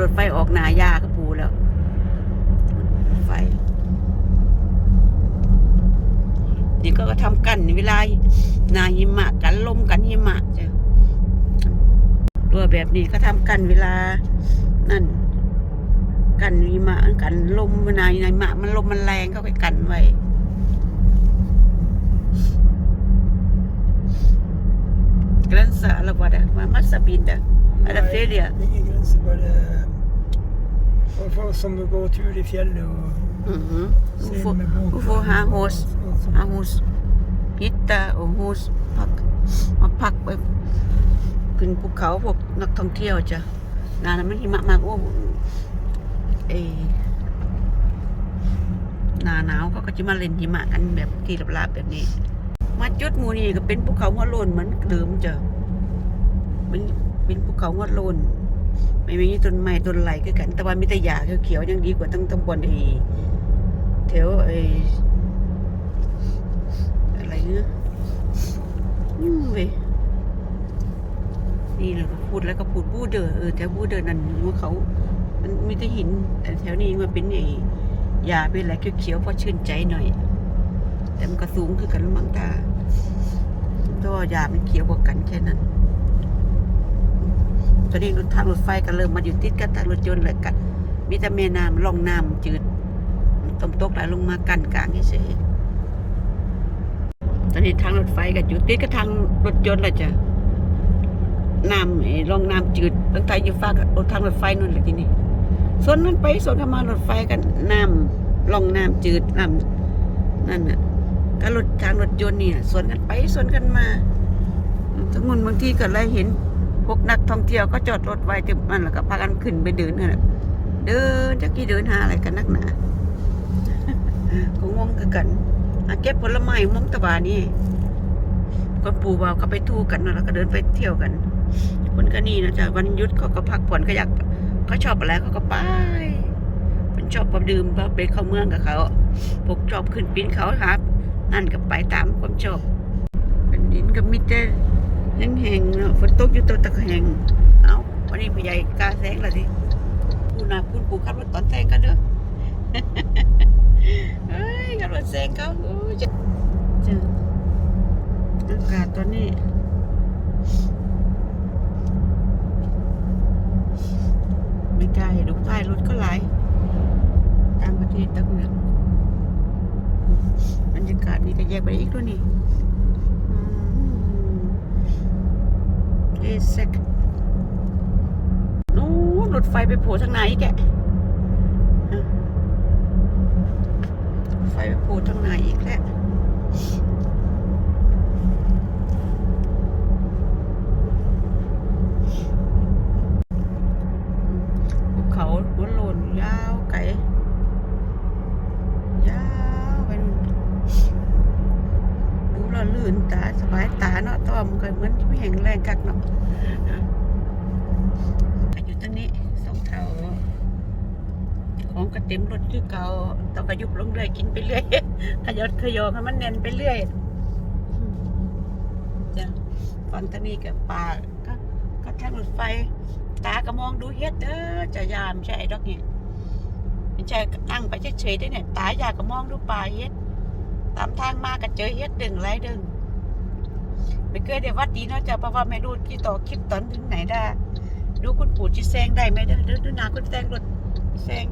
รถไฟออกหนายาก็ปูแล้วรถไฟ นี่ก็ทำกันเวลาหนาหิมะกันลมกันหิมะจ้ะตัวแบบนี้ก็ทำกันเวลา นั่น กันหิมะกันลมเวลาหิมะมันลมมันแรงเขาไปกันไว้ Grensa eller vad det är, massa binder. Eller fler. Ingen grense, bare for folk som går tur i fjellet og Mhm. Hun ser får, med båt. hun får ha hos, ha hos hytte og hos พักมาพักไปขึ้นภูเขาพวกนักท่องเที่ยวจ้ะนานนั้นมันหิมะมากโอ้เอหนาหนาวเขาก็จะมาเล่นหิมะกันแบบที่ลาบๆแบบนี้ มาจุดหมูนี่ก็เป็นภูเขาหัวโลนเหมือนเดิมจ้ะเป็นเป็นภูเขาหัวโลน ไม่มีต้นไม้ต้นไหลคือกัน แต่ว่ามีแต่หญ้าเขียวๆยังดีกว่าตั้งตำบลไอ้แถวไอ้อะไรเนี่ยยุ่งเว้ยนี่แหละก็พูดแล้วก็พูดบูเดอร์เออแถวบูเดอร์นั่นหัวเขา มันมีแต่หินแต่แถวนี้มันเป็นไอ้หญ้าเป็นอะไรเขียวๆพอชื่นใจหน่อย แต่มันก็สูงคือกันมั้งตาก็หญ้ามันเขียวกว่ากันแค่นั้น ตอนนี้รถทางรถไฟก็เริ่มมาอยู่ติดกับทางรถยนต์เลยกันมีแต่แม่น้ำลองน้ำจืดตมตกไหลลงมากันกลางเฉยตอนนี้ทางรถไฟก็อยู่ติดกับทางรถยนต์เลยจ้ะน้ำลองน้ำจืดตั้งแต่อยู่ฟ้ากรถทางรถไฟนู่นแหละที่นี่ส่วนนั้นไปส่วนเข้ามารถไฟกันน้ำลองน้ำจืดน้ำนั่นน่ะก็รถทางรถยนต์นี่น่ะส่วนกันไปส่วนกันมาทั้งหมดบางทีก็เลยเห็น พวกนักท่องเที่ยวก็จอดรถไว้ที่มันแล้วก็พากันขึ้นไปเดินนั่นแหละเดินจักกี่เดินหาอะไรกันนักหนาก็งงคือกันอาเก็บผลไม้มงตะบานี่คนปู่บ่าวก็ไปทู่กันแล้วก็เดินไปเที่ยวกัน คนก็นี่นะจ๊ะวันหยุดเขาก็พักผ่อนก็อยากเขาชอบอะไรเขาก็ไปเป็นชอบความดื่มไปเข้าเมืองกับเขาพวกชอบขึ้นปีนเขาครับนั่นก็ไปตามความชอบเป็นดินก็มิแต่ แห้งๆเนาะฝนตกอยู่ตัวตะแหงเอาวันนี้ผู้ใหญ่กล้าแซงละดิผู้นาคุณปู่ขับรถตอนแซงกันเด้อเอ้ยขับรถแซงเขาโอ้จะจะอากาศตอนนี้ไม่กล้าให้ดูป้ายรถก็หลายตามประเทศต่างเมือบรรยากาศนี่ก็แยกไปอีกด้วยนี่ เอเซกนู้นรถไฟไปโผล่ทางไหนแกอะรถไฟไปโผล่ทางไหนอีกแล้วภูเขาหัวโลนยาวไกลยาวเป็น ดูและลื่นตาสบายตาเนาะต้อมนก็เหมือน ไม่แข็งแรงกักเนาะก็อยู่ตรงนี้สองเท่าของก็เต็มรถคือเก่าต้องกระยุบลงเรื่อยกินไปเรื่อยขยดขยอให้มันแน่นไปเรื่อยจ้ะฟังตอนนี้กับป่าก็ก็ทางรถไฟ ตาก็มองดูเฮ็ดเด้อจะยามใช่ไอ้ดอกเนี่ยไม่ใช่นั่งไปเฉยๆได้เนี่ยตาอยากก็มองดูป่าเฮ็ดตามทางมาก็เจอเฮ็ดดึงไรดึง ไม่เคยได้วัดดีเนาะจ้ะเพราะว่าไม่รู้ที่ต่อคลิปตอนถึงไหนได้ดูคุณปู่ที่แซงได้ไหมเด้อดูนาคุณแซงรถแซง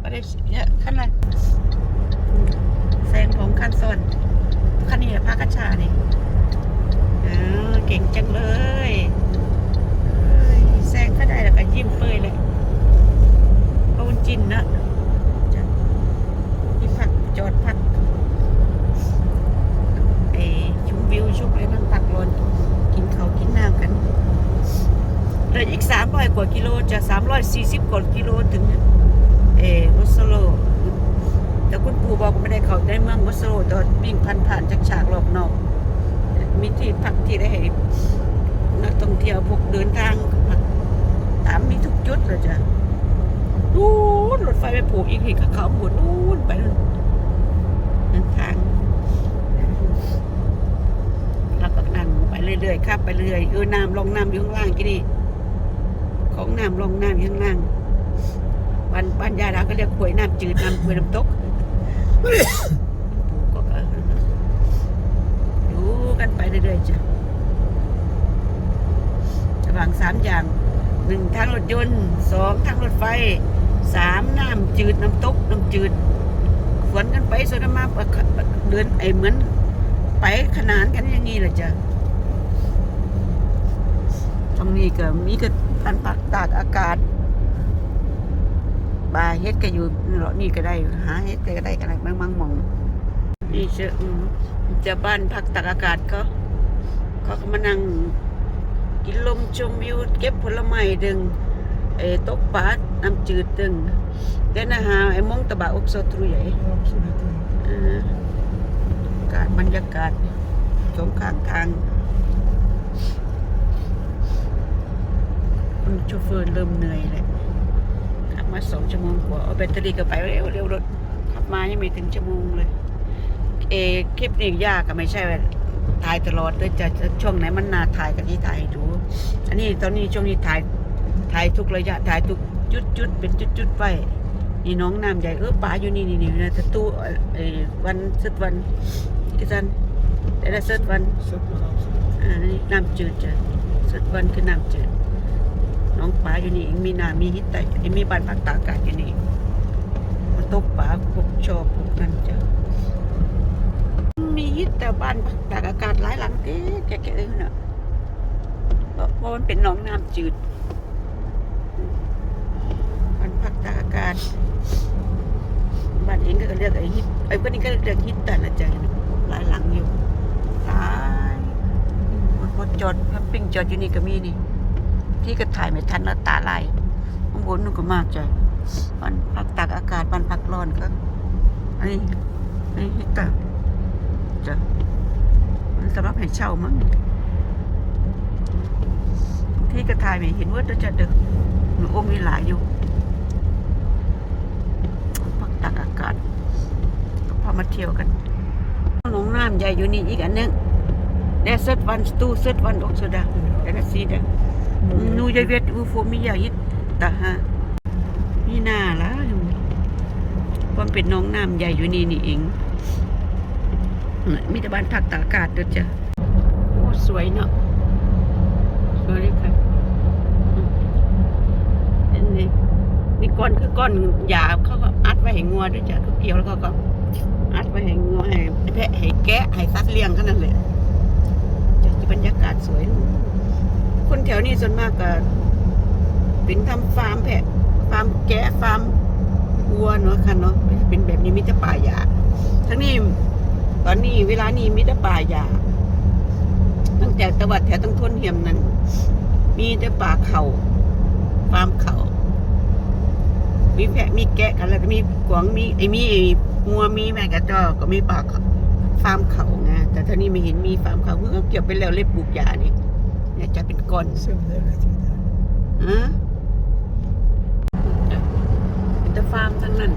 ก็ได้เนี่ยขั้นอะไรแซงผมขั้นส่วนขั้นนี้แหละพระกัญชานี่เออเก่งจังเลยแซงก็ได้แล้วก็ยิ้มเปยเลยพระวุนจินนะจ้ะที่พักจอดพัก ไปชมวิวชมอะไรนั่งพักร้อนกินข้าวกินน้ำกันเลยอีกสามร้อยก ว่ากิโลจะสามร้อยสี่สิบกว่ากิโลถึงเออวอสโลแต่คุณปู่บอกไม่ได้เข้าในเมืองวอสโลตอนวิ่งผ่านผ่านจากฉากรอบนอก มีที่พักที่ได้ให้นักท่องเที่ยวพวกเดินทางตามมีทุกจุดเลยจ้ะนู่นรถไฟไปผูกอีกทีกับเขาหมดนู่นไปนู่นนั่นทางแล้วก็นั่งไปเรื่อยๆครับไปเรื่อยเออน้ำลงน้ำอยู่ข้างล่างกี่นี่ ของน้ำลงน้ำข้างล่างบ้านบ้านยาดาก็เรียกขวยน้ำจืดน้ำขวยน้ำตกดูกันไปเรื่อยๆจ้ะระหว่างสามอย่างหนึ่งทางรถยนต์สองทางรถไฟสามน้ำจืดน้ำตกน้ำจืดสวนกันไปสวนมาเดินไอเหมือน ไปขนานกันอย่างนี้เลยจ้ะตรงนี้ก็มีก็ อันปักตากอากาศบาเฮ็ดก็อยู่เลาะนี่ก็ได้หาเฮ็ดก็ได้อะไรบางบางหมองนี่เชอืมจะบ้านพักตากอากาศก็เขาก็มานั่งกินลมชมวิวเก็บผลไม้ดึงไอ้ตกปลาน้ำจืดดึงเดินอาหารไอ้มงตะบะอกโซตรุยไอ้ Absolut. อ่าอากาศบรรยากาศสองข้างทาง คุณโชเฟอร์เริ่มเหนื่อยเลยขับมาสองชั่วโมงกว่าเอาแบตเตอรี่ก็ไปเร็วเร็วรถขับมายังไม่ถึงชั่วโมงเลย เออคลิปนี้ยากก็ไม่ใช่ว่าถ่ายตลอดเลยจะจะช่วงไหนมันน่าถ่ายกันที่ถ่ายให้ดูอันนี้ตอนนี้ช่วงนี้ถ่ายถ่ายทุกระยะถ่ายทุกจุดจุดเป็นจุดจุดไปนี่น้องน้ำใหญ่เออป่าอยู่นี่นี่นี่นะแต่ตู้ไอ้วันเสดวันที่สันแต่ละเสดวัน Sätt man absolut. อ่านี่น้ำจืดจ้ะเสดวันคือน้ำจืด น้องป่าอยู่นี่เองมีน้ำมีหิตแต่เองมีบ้านพักตากอากาศอยู่นี่มาตกป่าพวกชอบพวกนั้นจ้ะมีหิตแต่บ้านพักตากอากาศหลายหลังเก๊แก่ๆเลยน่ะเพราะเพราะมันเป็นหนองน้ำจืดบ้านพักตากอากาศบ้านเองก็เรียกไอ้ฮิตไอ้บ้านนี้ก็เรียกฮิตแต่ละใจนะหลายหลังอยู่หลายมันพอจอดพับปิ้งจอดอยู่นี่ก็มีนี่ ที่ก็ถ่ายไม่ทันแล้วตาลายข้างบนนู่นก็มากจ้ะบ้านพักตากอากาศบ้านพักร้อนก็อันนี้อันนี้ฮิตแต่จ้ะมันสำหรับให้เช่ามั้งที่ก็ถ่ายไม่เห็นว่าจะเด็กมันโอ้มีหลายอยู่พักตากอากาศก็พามาเที่ยวกันหนองน้ำใหญ่อยู่นี่อีกอันหนึงเดซดวันสตูเซดวันอ อกสดายเวทอูโฟมียายิตตาฮะมีหน้าละความเป็นน้องน้ำใหญ่อยู่นี่นี่เอง มีแต่บ้านพักตากอากาศเด้อจ้ะโอ้สวยเนาะสวยเลยค่ะนนี้นี่ก้อนคือก้อนหยาเขาก็อัดไว้ให้งัวด้วยจ้ะเขาเกี่ยวแล้วเขาก็อัดไว้ให้งัวให้แพะให้แกะให้สัตว์เลี้ยงแค่นั้นแหละจะบรรยากาศสวย คนแถวนี้ส่วนมากก็เป็นทำฟาร์มแพะฟาร์มแกะฟาร์มวัวเนาะค่ะเนาะเป็นแบบนี้มีแต่ป่าหญ้าทั้งนี้ตอนนี้เวลานี้มีแต่ป่าหญ้าตั้งแต่ตะวัดแถวตั้งทนเหียมนั้น มีแต่ป่าเขาฟาร์มเขามีแพะมีแกะกันแล้วก็มีกวางมีไอ้มีไอ้งัวมีแม่กระจอกก็มีป่าฟาร์มเขาไงแต่ท่านี้ไม่เห็นมีฟาร์มเขาเพิ่งเอเกี่ยวไปแล้วเล็บปลูกยานี่ เนี่ยจะเป็นก้อน Så det vet vi inte. ฮะเป็นแต่ฟาร์มทั้งนั้น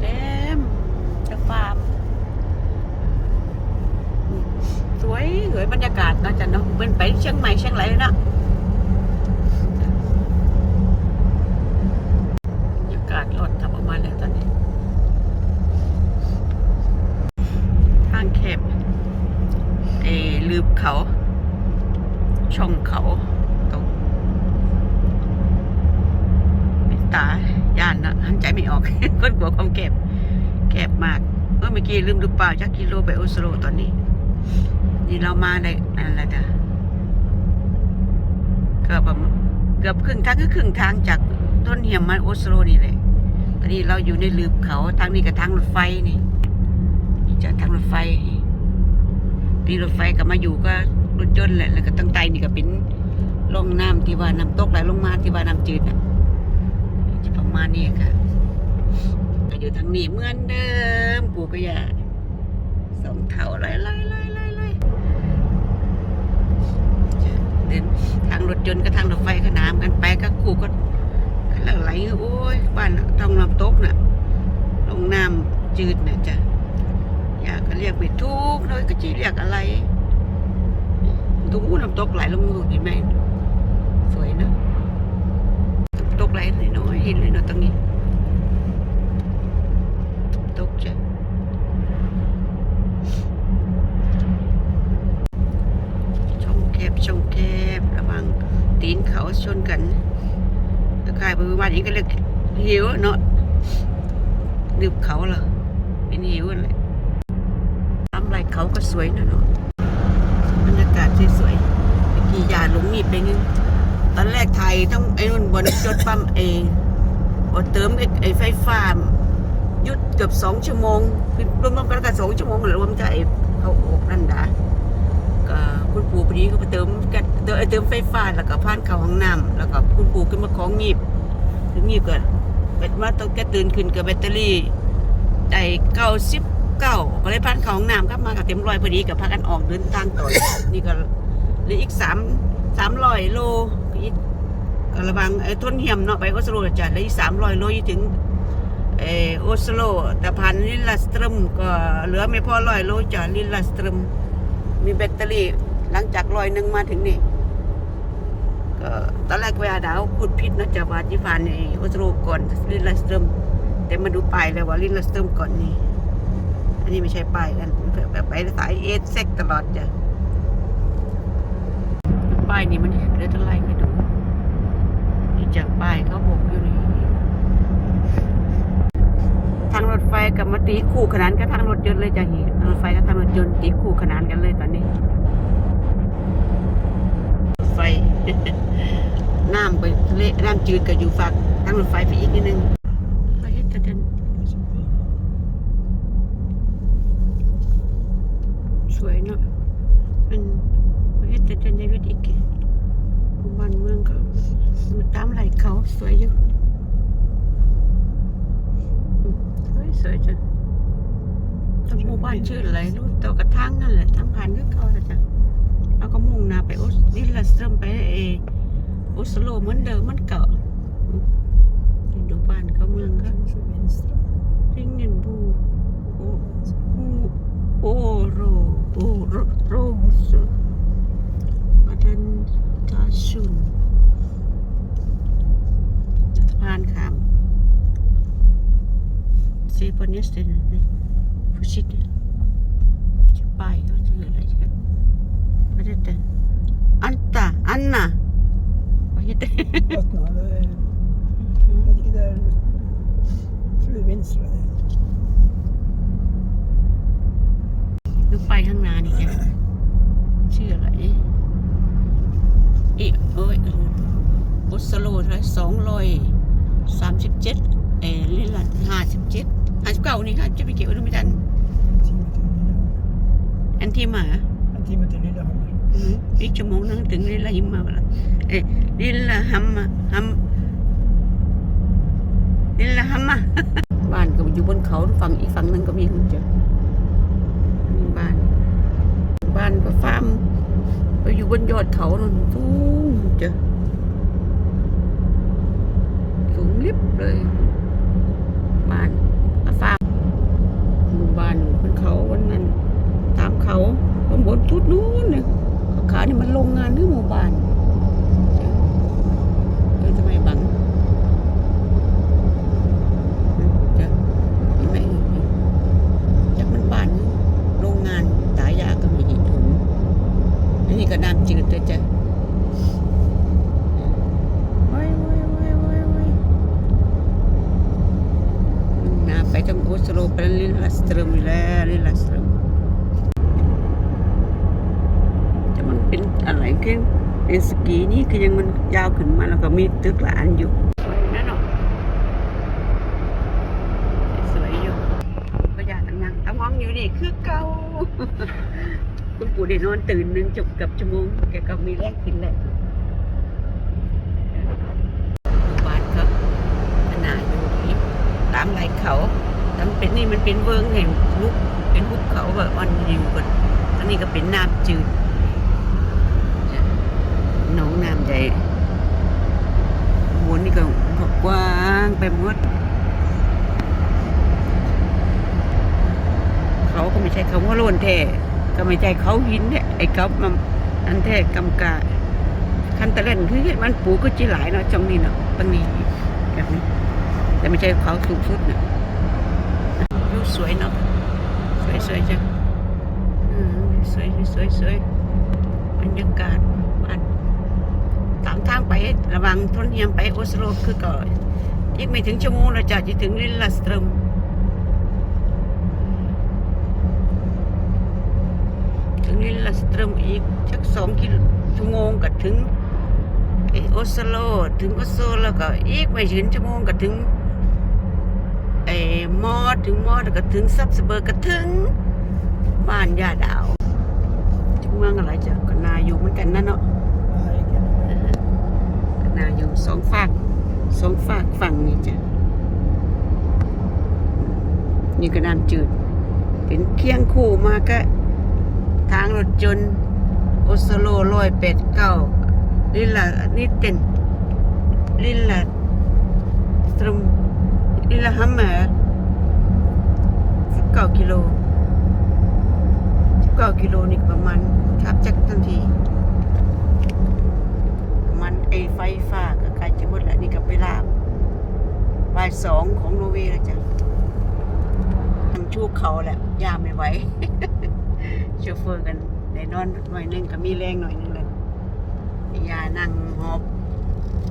เต็มแต่ฟาร์มสวยสวยบรรยากาศเนาะจันเนาะเป็นไปเชียงใหม่เชียงรายเลยเนาะบรรยากาศรถทำออกมาแล้วตอนนี้ ทางแคบเออลืบเขา ช่องเขาตรงปิดตาย่านนะหันใจไม่ออก คนกลัวความแคบแคบมากเมื่อเมื่อกี้ลืมดูเปล่า จักกิโลไปโอสโลตอนนี้ นี่เรามาในอะไรนะเกือบเกือบครึ่งทางก็ครึ่งทางจากต้นเหี่ยมมาโอสโลนี่เลยตอนนี้เราอยู่ในลืบเขาทางนี้กับทางรถไฟนี่จากทางรถไฟนี่รถไฟก็มาอยู่ก็รถยนต์แหละแล้วก็ตั้งใต้นี่ก็เป็นลงน้ำที่ว่าน้ำตกไหลลงมาที่ว่าน้ำจืดน่ะจะประมาณนี้ค่ะก็อยู่ทางนี้เหมือนเดิมปู่ก็อย่า สองเท่าไล่ไล่ไล่ไล่ไล่เดินทางรถยนต์กับทางรถไฟก็น้ำกันไปก็คู่ก็กันแล้วไหลโอ้ยบ้านท้องน้ำตกน่ะลงน้ำจืดน่ะจ้ะอยากก็เรียกไม่ถูกเลยก็จีเรียกอะไรดูน้ำตกไหลลงมือเห็นไหมสวยนะเห็นเลยเนาะตรงนี้ ตกใจช่องแคบช่องแคบระหวังตีนเขา ชนกันตะกายไปประมาณนี้ก็เลยกหิวเนาะดืบเขาเหรอเป็นหิวอะไรทำไรเขาก็สวยนะเนาะบรรยากาศสวยๆไปขี่ยาหลงมีไปนึงตอนแรกไทยต้องไอ้นุ่นบนจดปั๊มเองพอเติมไอ้ไฟฟ้าหยุดเกือบสองชั่วโมงรวมๆกันก็สองชั่วโมงรวมใจเขาอกนั่นดาก็ คุณปู่พอดีก็ไปเติมก๊สเติมไฟฟ้าแล้วก็ผ่านเข้าห้องน้ำแล้วก็คุณปู่ขึ้นมาของงีบถึงงีบก็เบ็ดมาต้องแกตื่นขึ้นกับแบตเตอรี่ได้เก้าสิบเก้าก็เลยผ่านเข้าห้องน้ำกลับมากับเต็มรอยพอดีกับพากันออกเดินทางต่อนี่ก็เหลืออีกสามสามร้อยโลก็อีกระวังไอ้ทนเหี่ยมเนาะไปก็สรุปจะเลืออีกสามร้อยโลยู่ถึงเออโอสโลแต่พันลิลลัสตรมก็เหลือไม่พอร้อยโลจากลิลลัสตรมมีแบตเตอรี่ หลังจากรอยหนึ่งมาถึงนี่ก็ตอนแรกเวลาดาวพูดผิดนะจากว่าที่ผ่านในโอสโลก่อนลิลลัสเตรมแต่มาดูป้ายแล้วว่าลิลลัสเตรมก่อนนี่อันนี้ไม่ใช่ป้ายกันไปสายเอสเซ็กตลอดจ้ะป้ายนี่มันเหลือเท่าไรไม่ดูนี่จากป้ายเขาบอกอยู่นี่ทางรถไฟกับมาตีคู่ขนานกับทางรถยนต์เลยจ้ะฮีทางรถไฟกับทางรถยนต์ตีคู่ขนานกันเลยตอนนี้ ไฟ น้ำไปทะเลน้ำจืดก็อยู่ฝั่งทางรถไฟไปอีกนิดนึงไปเฮ็ดแต่เดินสวยเนาะเป็นไปเฮ็ดแต่เดินในวิถีอีกบ้านเมืองก็อยู่ตามไหลเขาสวยอยู่สวยสวยจังทางหมู่บ้านชื่ออะไรรู้ตัวกระทั่งนั่นแหละทาง อุสนิลาสเตรมไปเออุสโลเหมือนเดิมมันเก่าดูบ้านเขาเมืองเขา Kanske vänstra. ริงเงินบูโอโอโรโอโรโรสมาดันตาชุนสะพานข้าม Se på nästa nej. Försiktigt. Baj, jag tror det är Vad heter det? Anta, Anna. Vad heter det? Öppna. det är- Jag ligger där. Jag tror det är vänstra. ดูไปข้างหน้านี่แกชื่ออะไรอีเอ้ยโอสโลเท่าไหร่สองร้อยสามสิบเจ็ดเออลิลันห้าสิบเจ็ดห้าสิบเก้านี่ค่ะจะไปเกี่ยวหรือไม่ทัน En timme till Lillehammer. อันที่มา En timme till Lillehammer. อืมอีกชั่วโมงนึงถึงลิลาหิมมาละเอ้ยลิลาฮัมมาฮัมลิลาฮัมมาบ้านก็อยู่บนเขาฝั่งอีกฝั่งนึงก็มีคุณเจ้านี่บ้าน บ้านก็ฟาร์มไปอยู่บนยอดเขานั่นสูงเจ้าสูงลิบเลย บ้านก็ฟาร์มหมู่บ้านอยู่บนเขาวันนั้น ตามเขาบนบนทุดนู้นเนี่ยขานี่มันโรงงานหรือหมู่บ้านเออทำไมบังจะไม่จากมันบ้านหรือโรงงานตายาก็มีหินถุนอันนี้ก็น้ำจืดเลยจ้ะโอ้ยโอ้ยโอ้ยโอ้ยโอ้ยน้ำไปทางโอสโลไปลิลลัสเตรมอยู่แล้วลิลลัสเตรม จะมันเป็นอะไรคือเป็นสกีนี่คือยังมันยาวขึ้นมาแล้วก็มีตึกหลานอยู่สวยนั่นเนาะสวยอยู่ก็อยากนั่งตั้งมองอยู่นี่คือเก่า คุณปู่ได้นอนตื่นหนึ่งจบกับชั่วโมงแกก็มีแรงขึ้นแหละบ้านเขาขนาดอยู่ที่ตามไหลเขาแต่มันเป็นนี่มันเป็นเวิงแห่งลุกเป็นภูเขาแบบวันยู่กันอันนี้ก็เป็นน้ำจืดหนองน้ำใหญ่หมุนนี่ก็กว้างไปหมด เขาก็ไม่ใช่เขาว่าโลนแท้ก็ไม่ใช่เขาหินเนี่ยไอ้เขามันอันแท้กำกาคันตะเล่นคือเฮ็ดมันปูก็จีหลายเนาะจังนี้เนาะตรงนี้แบบนี้ แต่ไม่ใช่เขาสูงสุดเนาะวิวสวยเนาะสวยสวยจังอืมสวยสวยสวยบรรยากาศบ้านตามทางไประวังทนเฮียมไปโอสโลคือก่อนอีกไม่ถึงชั่วโมงเราจะจะถึงลิลลาสตรม งลิลลาสตรมอีกสักสองกิโลชั่วโมงก็ถึงไอ้โอสโลถึงโอสโลแล้วก็อีกไม่ถึงชั่วโมงก็ถึงไอ้มอดถึงมอดแล้วก็ถึงซับสเบอร์ก็ถึงบ้านยาดาวถึงเมืองอะไรจ้ะก็นาอยู่เหมือนกันนั่นเนาะก็นาอยู่สองฝากสองฝากฝั่งนี่จ้ะนี่ก็น้ำจืด เป็นเคียงคู่มาก็ ทางรถยนโอสโลร้อยเป็ดเก้าลิลลานิเต็นลิลลาสตรมลิลลาฮัมเมอร์สิบเก้ากิโลสิบเก้ากิโลนี่ประมาณทับจักทันทีมันไอไฟฟ้าก็ใกล้จะหมดแล้วนี่ก็เวลาบ่ายสองของโนเวย์แล้วจ้ะทำชู้เขาแหละยามไม่ไหว โชเฟอร์กันได้นอนหน่อยหนึงก็มีแรงหน่อยหนึงเลยยานั่งหอบ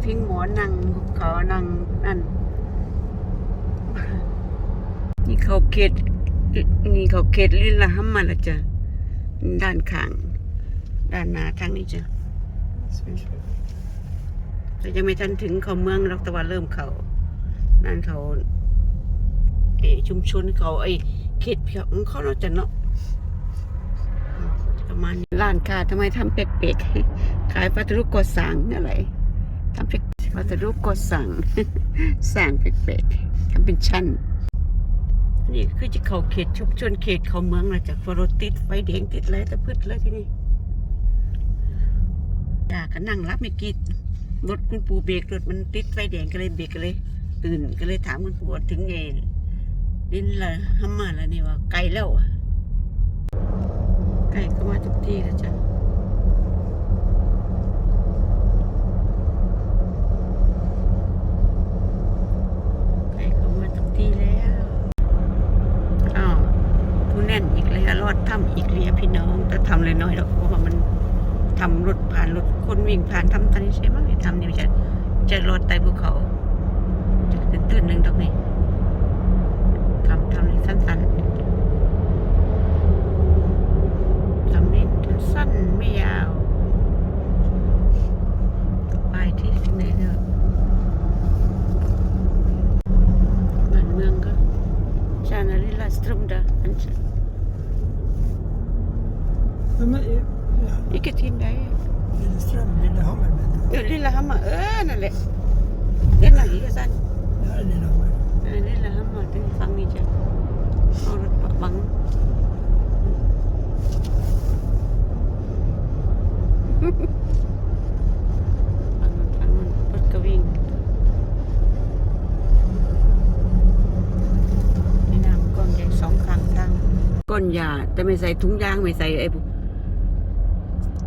พิงหมอนนั่งเขานั่งนั่นนี่เขาเขตนี่เขาเขตลินละหัมมาละจ้ะด้านข้าง ด้านหน้าทางนี้จ้ะ Svinsfjord. แต่ยังไม่ทันถึงเขาเมืองรอกต่ว่าเริ่มเขานั่นเขาเอชุมชนเขาไอเขตของเขาเนาจะเนาะ ประมาณนี้ร้านค้าทำไมทำเป๊กๆขายปลาทะลุกดสั่งอะไรทำเป็กปลาทะลุกดสั่งสั่งเป๊กๆทำเป็นชั้นนี่คือจะเขาเขตชุมชนเขตเขาเมืองนะจากฟรถติดไฟแดงติดอะไรตะพืชเลยที่นี่อยากก็นั่งรับไม่กี่รถคุณปู่เบรกรถมันติดไฟแดงก็เลยเบรกก็เลย ตื่นก็เลยถามคุณปู่ว่าถึงไงดินละห้ามมาแล้วนี่ว่าไกลแล้วอะ ไก่ก็มาทุกที่แล้วจ้ะไก่ก็มาทุกที่แล้วอ้าวผู้แน่นอีกแล้วรอดถ้ำอีกเลียพี่น้องแต่ทำเลยน้อยหรอกเพราะว่ามันทำรถผ่านรถคนวิ่งผ่านทำทันนี่ใช่ไหมไม่ทำนี่ไม่ใช่จะรอดใต้ภูเขาจะตื่นหนึ่งดอกนี่ทำทำเลยสั้นๆ ทำนี้สั้นไม่ยาว ไปที่ไหนเถอะบ้านเมืองก็ชานาลิลาสตรุมดาอัน Men, men, ja, อีกที่ไหน Lillestrøm, Lillehammer, men เออลิลาฮัมมาเออนั่นแหละเล่นหนังอีกสั้น det er Lillehammer. เออลิลาฮัมมาถึงฟังนี่จ้ะเอารถบังฟังมันฟังมันรถก็วิ่ง นี่น้ำก้อนใหญ่สองข้างทาง ก้อนยาแต่ไม่ใส่ถุงยางไม่ใส่ไอ้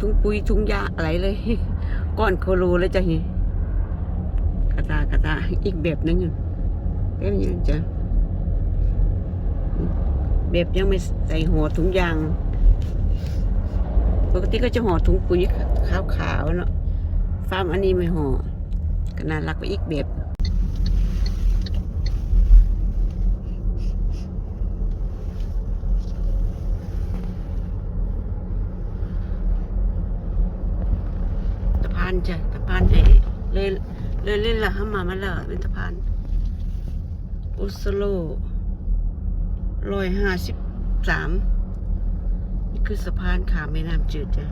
ถุงปุ๋ยถุงยาอะไรเลย ก้อนโคโลเลยจ้ะฮีกระตากระตาอีกแบบนึงเป็นยังไงจ้ะแบบยังไม่ใส่ห่อถุงยาง ปกติก็จะห่อถุงปุ๋ยขาวๆเนาะฟาร์มอันนี้ไม่ห่อก็น่ารักไปอีกแบบ สะพานจ้ะสะพานเอเลย เลยเล่นละห้ามามาแล้วเป็นสะพานอุสโลร้อยห้าสิบสามนี่คือสะพานขามแม่น้ำจืดจ้ะ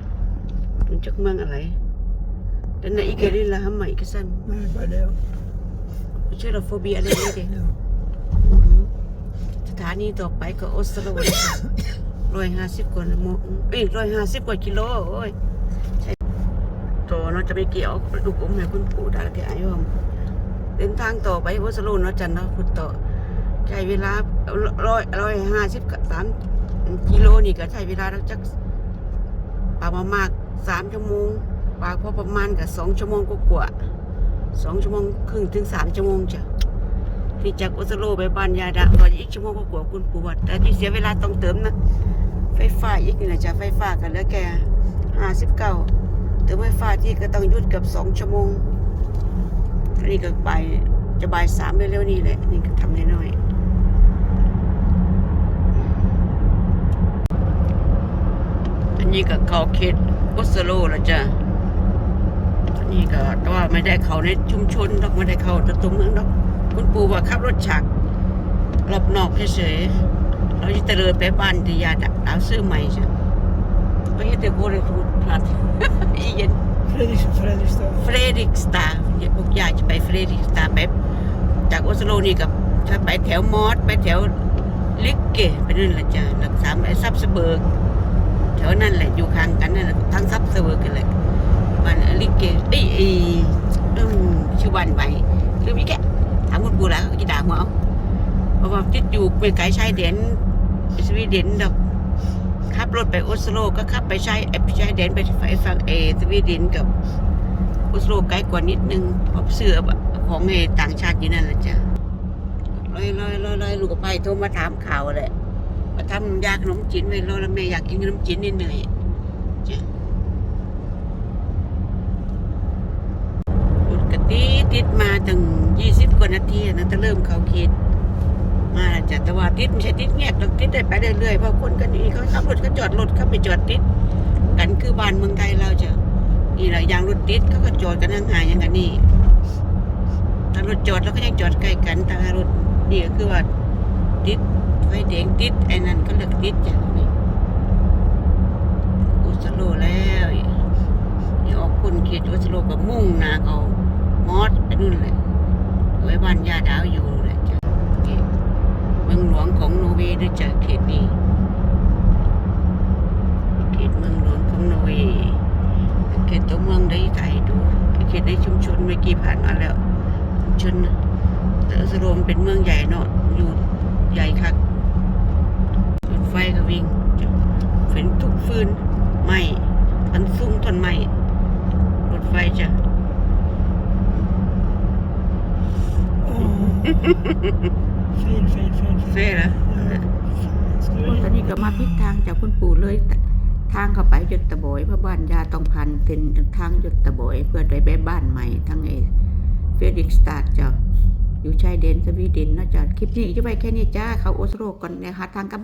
ถึงจากเมืองอะไรแต่ในอีกเล่นละห้ามาอีกสั้น Nej, bare det. ชื่อเราโฟเบียอะไรนี่เด็ Ja. สถานีต่อไปก็ออสโลร้อยห้าสิบกว่าโมเอ้ยร้อยห้าสิบกว่ากิโลโอ้ยใช่ โตเนาะจะไม่เกี่ยวลูกอมให้คุณปู่ได้แก่ไอ้ผมเดินทางต่อไปออสโลเนาะจันเนาะคุณต่อใช้เวลาร้อยร้อยห้าสิบสามกิโลนี่ก็ใช้เวลาจักประมามากสามชั่วโมงปากพอประมาณกับสองชั่วโมงกว่าสองชั่วโมงครึ่งถึงสามชั่วโมงจ้ะที่จากโอสโลไปบ้านยาดะตอนอีกชั่วโมงก็กว่าคุณปู่ว่าแต่ที่เสียเวลาต้องเติมนะไฟฟ้าอีกนี่นะจ๊ะไฟฟ้ากันเหลือแค่ห้าสิบเก้า เติมไฟฟ้าที่ก็ต้องยุดเกับสองชั่วโมงนนี้ก็บ่ายจะบ่ายสามเร็วๆนี่แหละนี่ก็ทำน้อยๆอันนี้ก็เขาเขตโอสโลแล้วจ้ะอันนี้ก็แต่ว่าไม่ได้เขาในชุมชนดอกไม่ได้เขาตัวเมืองดอกคุณปู่ว่าขับรถฉากรอบนอกเฉยๆเราจะเตลินไปบ้านที่ยาดาวซื้อใหม่ใช่ก็ยังจะโกเลยพูด พลาดอีเย็น Fredriks, Fredrikstad. เฟรดิกสตาร์พวกยาจะไปเฟรดิกสตาร์ไปจากโอสโลนี่กับจะไปแถวมอสไปแถวลิกเกไปนั่นแหละจ้ะหลักสามไอ้ซับสเบิร์กแถวนั่นแหละอยู่ข้างกันนั่นแหละทั้งซับสเบิร์กกันเลยบ้านลิกเกเอ้ยเอ้ยอืมชื่อบ้านใหม่คือพี่แกถามคุณปูแล้วก็จะด่าหัวเอาเพราะว่าติดอยู่ไม่ไกลชายแดนสวีเดนดอก ขับรถไปโอสโลก็ขับไปใชายไอ้ชาแดนไปไฟฝั่งเอสวีเดนกับอุสโลไกลกว่านิดนึงเพราะเสือของไอ้ต่างชาติอยู่นั่นแหละจ้ะลอยลอยลอยลอยลูกไปโทรมาถามข่าวแหละมาทำยาขนมจีนไว้รอแล้วแม่อยากกินขนมจีนนิดหน่อยจ้ะรถกะติดติดมาตั้งยี่สิบกว่านาทีนะจะเริ่มเขาเขต มาจ้ะต่ว่าติดไม่ใช่ติดเงียบหรอกติดได้ไปเรื่อยๆเพราะคนกันนี้เขาขับรถเขาจอดรถเขาไปจอดติดกันคือบ้านเมืองไทยเราจะนี่แหละยางรถติดเขาก็จอดกันห่างๆอย่างกันนี่ถ้ารถจอดแล้วก็ยังจอดใกล้กันแต่รถนี่ก็คือว่าติดไฟแดงติดไอ้นั่นก็เลือกติดอย่างนี้อุสโลแล้วนี่ออกคนเขตอุสโลก็มุ่งนาเขามอสไอ้นู่นแหละไว้บ้านยาดาวอยู่ มืองหลวงของโนอร์เวย์ด้วยจ้ะเขตนี้เขตเมืองหลวงของโนอร์เวย์เขตตัวเมืองได้ถ่ายดูเขตในชุมชนเมื่อกี้ผ่านมาแล้วชุมชนนะแต่สโรมเป็นเมืองใหญ่เนาะอยู่ใหญ่คักรถไฟก็วิ่งเห็นทุกฟืนไหม้ทันฟุ้งทนไหมรถไฟจะ Fin, fin, fin. เฟ่ละ Ska ตอนนี้ก็มาพิดทางจากคุณปู่เลย ทางเข้าไปจดตะโบอยเพราะบ้านยาต้องพันเป็นทางจดตะโบอย เพื่อได้ไปบ้านใหม่ทั้งไอเฟรดิกสตาร์จ้ะอยู่ชายแดนสวีเดนเนาะจ้ะคลิปนี้จะไปแค่นี้จ้าเขาโอสโลก่อนนะคะทางกลับบ้าน